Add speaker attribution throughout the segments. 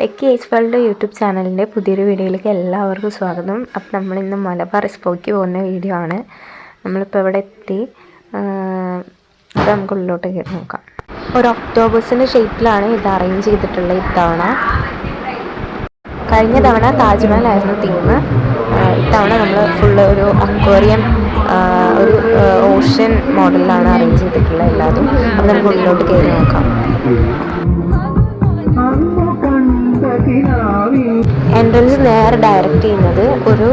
Speaker 1: Techie ace world YouTube ചാനലിന്റെ പുതിയൊരു വീഡിയോയിലേക്ക് എല്ലാവർക്കും സ്വാഗതം. അപ്പം നമ്മളിന്ന് മലബാർ എക്സ്പോയ്ക്ക് പോകുന്ന വീഡിയോ ആണ്. നമ്മളിപ്പോൾ ഇവിടെ എത്തി. അപ്പോൾ നമുക്ക് ഉള്ളിലോട്ട് കയറി നോക്കാം. ഒരു ഒക്ടോബസിന്റെ ഷേപ്പിലാണ് ഇത് അറേഞ്ച് ചെയ്തിട്ടുള്ളത് ഇത്തവണ. കഴിഞ്ഞ തവണ താജ്മഹലായിരുന്നു തീം ഇത്തവണ നമ്മൾ ഫുള്ള് ഒരു അക്വേറിയം ഒരു ഓഷ്യൻ മോഡലിലാണ് അറേഞ്ച് ചെയ്തിട്ടുള്ളത് എല്ലാതും. അപ്പോൾ നമുക്ക് ഉള്ളിലോട്ട് കയറി നോക്കാം. എൻട്രൻസ് നേരെ ഡയറക്റ്റ് ചെയ്യുന്നത് ഒരു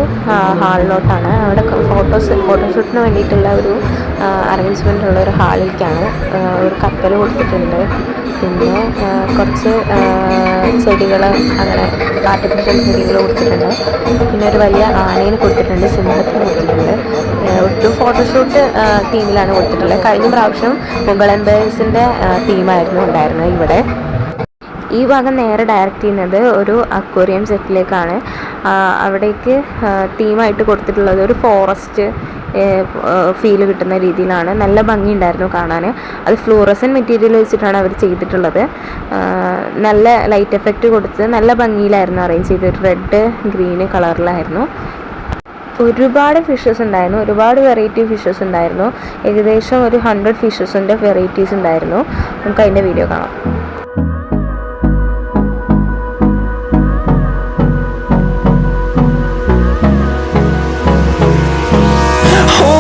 Speaker 1: ഹാളിലോട്ടാണ് അവിടെ ഫോട്ടോസ് ഫോട്ടോഷൂട്ടിന് വേണ്ടിയിട്ടുള്ള ഒരു അറേഞ്ച്മെന്റ് ഉള്ള ഒരു ഹാളിലേക്കാണ് ഒരു കപ്പൽ കൊടുത്തിട്ടുണ്ട്. പിന്നെ കുറച്ച് ചെടികൾ അങ്ങനെ ആർട്ടിഫിഷ്യൽ ചെടികൾ കൊടുത്തിട്ടുണ്ട്. പിന്നെ ഒരു വലിയ ആനേനെ കൊടുത്തിട്ടുണ്ട് സിംഹത്തിന് കൊടുത്തിട്ടുണ്ട്. ഒട്ടും ഫോട്ടോഷൂട്ട് തീമിലാണ് കൊടുത്തിട്ടുള്ളത്. കഴിഞ്ഞ പ്രാവശ്യം മുഗൾ എംപയേഴ്സിന്റെ തീമായിരുന്നു ഉണ്ടായിരുന്നത് ഇവിടെ. ഈ ഭാഗം നേരെ ഡയറക്റ്റ് ചെയ്യുന്നത് ഒരു അക്വേറിയം സെറ്റിലേക്കാണ് അവിടേക്ക് തീമായിട്ട് കൊടുത്തിട്ടുള്ളത് ഒരു ഫോറസ്റ്റ് ഫീൽ കിട്ടുന്ന രീതിയിലാണ്. നല്ല ഭംഗിയുണ്ടായിരുന്നു കാണാൻ അത് ഫ്ലൂറസൻ മെറ്റീരിയൽ വെച്ചിട്ടാണ് അവർ ചെയ്തിട്ടുള്ളത്. നല്ല ലൈറ്റ് എഫക്റ്റ് കൊടുത്ത് നല്ല ഭംഗിയിലായിരുന്നു അറേഞ്ച് ചെയ്തത്. റെഡ് ഗ്രീന് കളറിലായിരുന്നു ഒരുപാട് ഫിഷസ് ഉണ്ടായിരുന്നു. ഒരുപാട് വെറൈറ്റി ഫിഷസ് ഉണ്ടായിരുന്നു. ഏകദേശം ഒരു ഹൺഡ്രഡ് ഫിഷസിന്റെ വെറൈറ്റീസ് ഉണ്ടായിരുന്നു. നമുക്ക് അതിന്റെ വീഡിയോ കാണാം.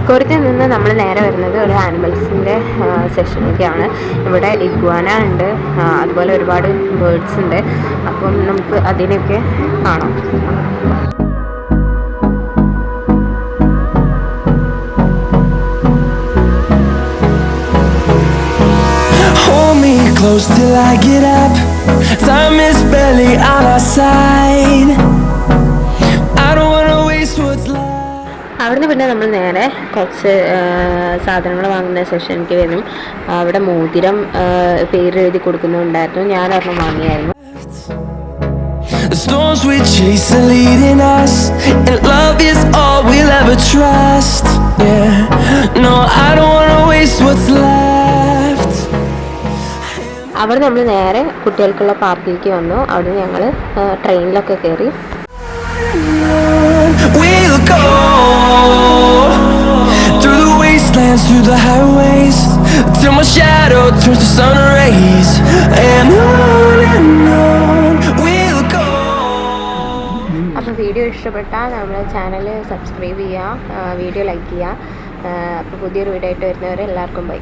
Speaker 1: അക്കോരത്തിൽ നിന്ന് നമ്മൾ നേരെ വരുന്നത് ഒരു ആനിമൽസിന്റെ സെഷനിലേക്കാണ് ഇവിടെ ഇഗ്വാന ഉണ്ട് അതുപോലെ ഒരുപാട് ബേർഡ്സ് ഉണ്ട് അപ്പം നമുക്ക് അതിനെയൊക്കെ കാണാം
Speaker 2: close till I get up. Time is barely on our side.
Speaker 1: അവിടുന്ന് പിന്നെ നമ്മൾ നേരെ കുറച്ച് സാധനങ്ങൾ വാങ്ങുന്ന സെഷനിലേക്ക് വരും അവിടെ മോതിരം പേര് എഴുതി കൊടുക്കുന്നുണ്ടായിരുന്നു. ഞാൻ ഒരെണ്ണം വാങ്ങിയായിരുന്നു.
Speaker 2: The storms we chase are leading us, and love is all we'll ever trust. Yeah, no, I don't wanna waste what's left.
Speaker 1: അവിടെ നമ്മൾ നേരെ കുട്ടികൾക്കുള്ള പാർക്കിലേക്ക് വന്നു. അവിടെ ഞങ്ങൾ ട്രെയിനിലൊക്കെ കയറി.
Speaker 2: We'll go. Through the wastelands, through the highways, till my shadow turns to sun rays, and on and on we'll go.
Speaker 1: അപ്പോൾ വീഡിയോ ഇഷ്ടപ്പെട്ടാൽ നമ്മുടെ ചാനൽ സബ്സ്ക്രൈബ് ചെയ്യുക വീഡിയോ ലൈക്ക് ചെയ്യുക അപ്പോൾ പുതിയൊരു വീഡിയോ ആയിട്ട് വരുന്നവരെ എല്ലാവർക്കും ബൈ